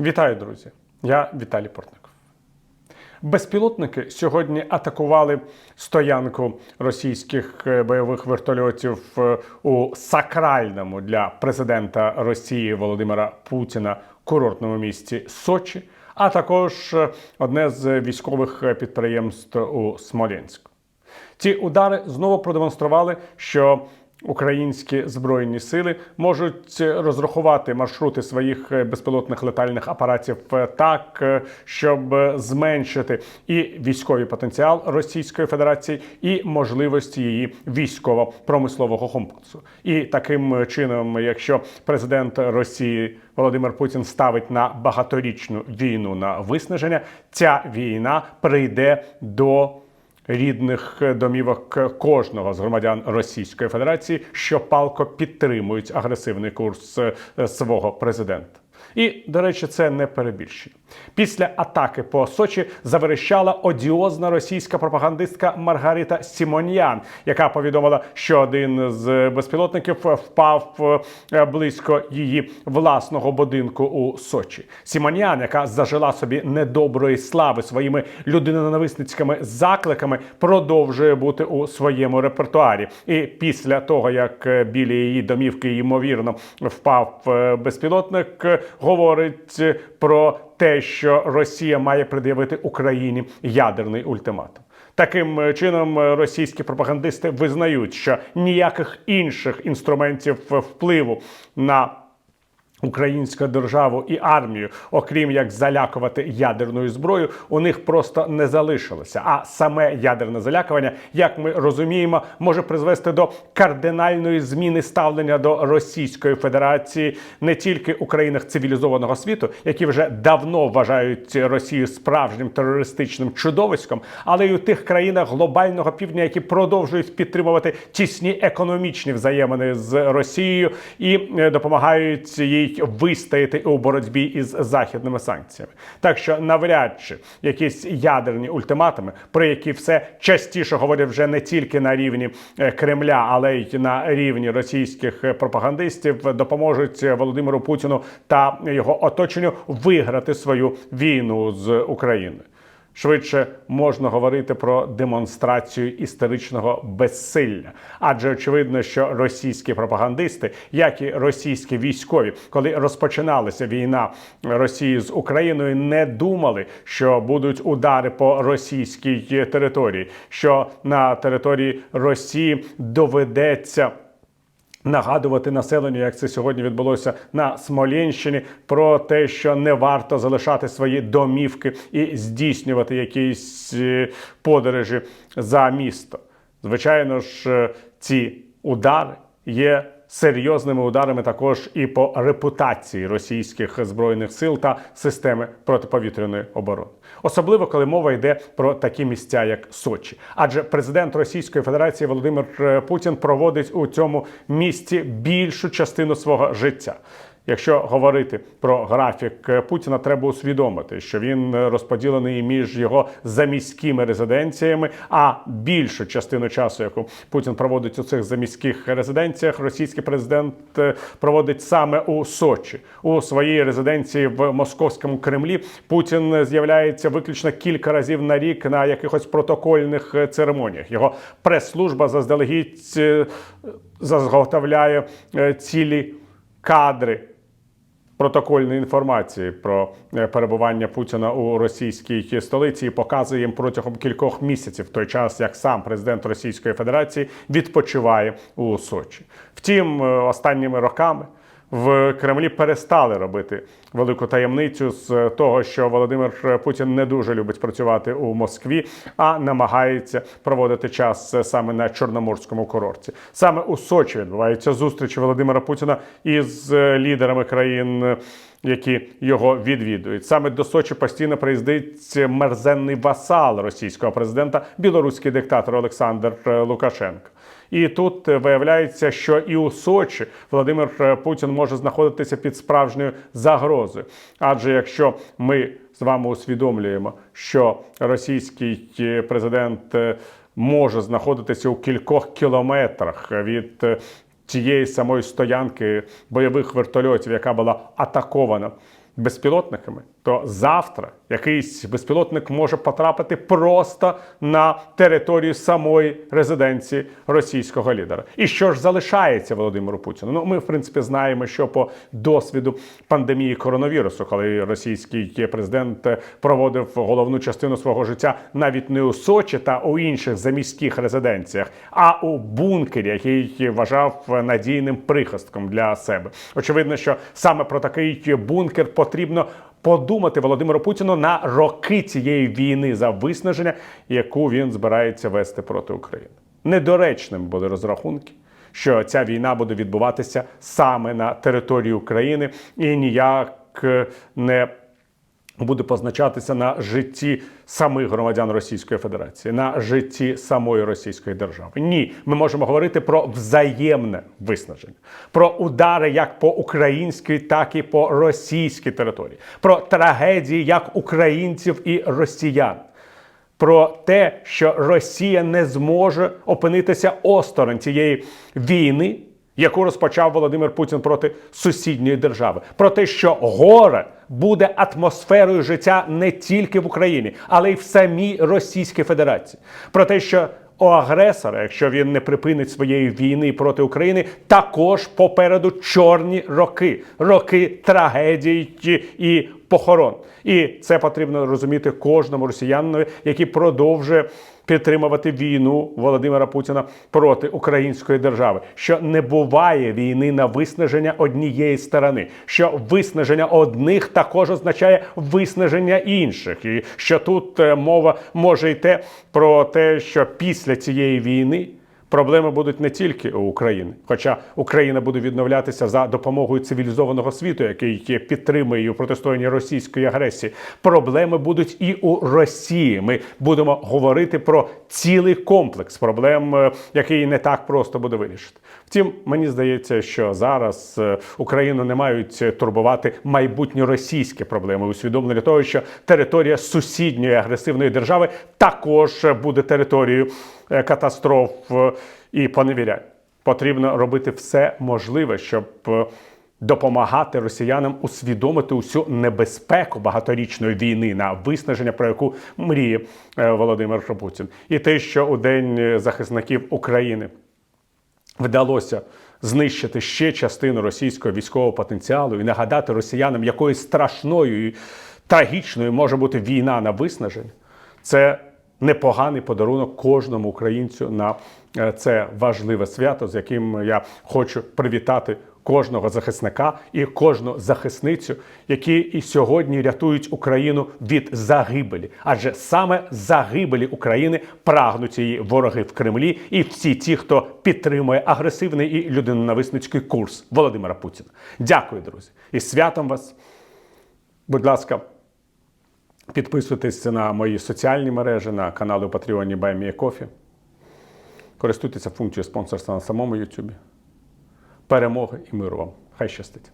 Вітаю, друзі! Я Віталій Портников. Безпілотники сьогодні атакували стоянку російських е, бойових вертольотів е, у сакральному для президента Росії Володимира Путіна курортному місті Сочі, а також е, одне з військових підприємств у Смоленську. Ці удари знову продемонстрували, що українські збройні сили можуть розрахувати маршрути своїх безпілотних летальних апаратів так, щоб зменшити і військовий потенціал Російської Федерації, і можливості її військово-промислового комплексу. І таким чином, якщо президент Росії Володимир Путін ставить на багаторічну війну на виснаження, ця війна прийде до рідних домівок кожного з громадян Російської Федерації, що палко підтримують агресивний курс е, свого президента. І, до речі, це не перебільшення. Після атаки по Сочі заверещала одіозна російська пропагандистка Маргарита Сімоньян, яка повідомила, що один з безпілотників впав е, близько її власного будинку у Сочі. Сімоньян, яка зажила собі недоброї слави своїми людиноненависницькими закликами, продовжує бути у своєму репертуарі. І після того, як е, біля її домівки ймовірно впав е, безпілотник, говорить про те, що Росія має пред'явити Україні ядерний ультиматум. Таким чином, російські пропагандисти визнають, що ніяких інших інструментів впливу на Українську державу і армію, окрім як залякувати ядерною зброєю, у них просто не залишилося. А саме ядерне залякування, як ми розуміємо, може призвести до кардинальної зміни ставлення до Російської Федерації не тільки у країнах цивілізованого світу, які вже давно вважають Росію справжнім терористичним чудовиськом, але й у тих країнах глобального півдня, які продовжують підтримувати тісні економічні взаємини з Росією і е, допомагають їй вистояти у боротьбі із західними санкціями. Так що навряд чи якісь ядерні ультиматуми, про які все частіше говорять вже не тільки на рівні е, Кремля, але й на рівні російських пропагандистів, допоможуть Володимиру Путіну та його оточенню виграти свою війну з Україною. Швидше можна говорити про демонстрацію історичного безсилля, адже очевидно, що російські пропагандисти, як і російські військові, коли розпочиналася війна Росії з Україною, не думали, що будуть удари по російській території, що на території Росії доведеться. Нагадувати населенню, як це сьогодні відбулося на Смолінщині, про те, що не варто залишати свої домівки і здійснювати якісь е, подорожі за місто. Звичайно ж, е, ці удари є серйозними ударами також і по репутації російських збройних сил та системи протиповітряної оборони, особливо коли мова йде про такі місця, як Сочі. Адже президент Російської Федерації Володимир е, Путін проводить у цьому місці більшу частину свого життя. Якщо говорити про графік Путіна, треба усвідомити, що він розподілений між його заміськими резиденціями. А більшу частину часу, яку Путін проводить у цих заміських резиденціях, російський президент е, проводить саме у Сочі у своїй резиденції в московському Кремлі. Путін з'являється виключно кілька разів на рік на якихось протокольних е, церемоніях. Його прес-служба заздалегідь е, заготовляє цілі кадри протокольної інформації про е, перебування Путіна у російській столиці і показує їм протягом кількох місяців той час, як сам президент Російської Федерації відпочиває у Сочі. Втім, е, останніми роками. В Кремлі перестали робити велику таємницю з того, що Володимир Путін не дуже любить працювати у Москві, а намагається проводити час саме на Чорноморському курорті. Саме у Сочі відбувається зустріч Володимира Путіна із лідерами країн. Які його відвідують саме до Сочі постійно приїздить мерзенний васал російського президента, білоруський диктатор Олександр Лукашенко. І тут виявляється, що і у Сочі Володимир Путін може знаходитися під справжньою загрозою. Адже якщо ми з вами усвідомлюємо, що російський президент може знаходитися у кількох кілометрах від тієї самої стоянки бойових вертольотів, яка була атакована безпілотниками, то завтра якийсь безпілотник може потрапити просто на територію самої резиденції російського лідера. І що ж залишається Володимиру Путіну? Ну, ми, в принципі, знаємо, що по досвіду пандемії коронавірусу, коли російський президент проводив головну частину свого життя навіть не у Сочі та у інших заміських резиденціях, а у бункері, який вважав надійним прихистком для себе. Очевидно, що саме про такий бункер потрібно подумати Володимиру Путіну на роки цієї війни за виснаження, яку він збирається вести проти України. Недоречним були розрахунки. Що ця війна буде відбуватися саме на території України і ніяк е, не буде позначатися на житті самих громадян Російської Федерації, на житті самої Російської держави. Ні, ми можемо говорити про взаємне виснаження, про удари як по українській, так і по російській території, про трагедії як українців і росіян. Про те, що Росія не зможе опинитися осторонь цієї війни, яку розпочав Володимир Путін проти сусідньої держави, про те, що горе буде атмосферою життя не тільки в Україні, але й в самій Російській Федерації, про те, що у агресора, якщо він не припинить своєї війни проти України, також попереду чорні роки, роки трагедій і похорон. І це потрібно розуміти кожному росіянинові, який продовжує підтримувати війну Володимира Путіна проти української держави. Що не буває війни на виснаження однієї сторони, що виснаження одних також означає виснаження інших, і що тут е, мова може йти про те, що після цієї війни. Проблеми будуть не тільки у України, хоча Україна буде відновлятися за допомогою цивілізованого світу, який підтримує у протистоянні російської агресії. Проблеми будуть і у Росії. Ми будемо говорити про цілий комплекс проблем, е, який не так просто буде вирішити. Втім, мені здається, що зараз е, Україну не мають турбувати майбутні російські проблеми, усвідомлення того, що територія сусідньої агресивної держави також буде територією катастроф е, і поневірянь. Потрібно робити все можливе, щоб е, допомагати росіянам усвідомити усю небезпеку багаторічної війни на виснаження, про яку мріє е, Володимир Путін, і те, що у день е, захисників України вдалося знищити ще частину російського військового потенціалу і нагадати росіянам, якою страшною і трагічною може бути війна на виснаження, це непоганий подарунок кожному українцю на е, це важливе свято, з яким я хочу привітати кожного захисника і кожну захисницю, які і сьогодні рятують Україну від загибелі. Адже саме загибелі України прагнуть її вороги в Кремлі і всі ті, хто підтримує агресивний і людинонависницький курс Володимира Путіна. Дякую, друзі, і святом вас. Будь ласка, підписуйтесь на мої соціальні мережі, на канали у Патреоні Кофі. Користуйтеся функцією спонсорства на самому Ютубі. Перемоги і миру вам. Хай щастить!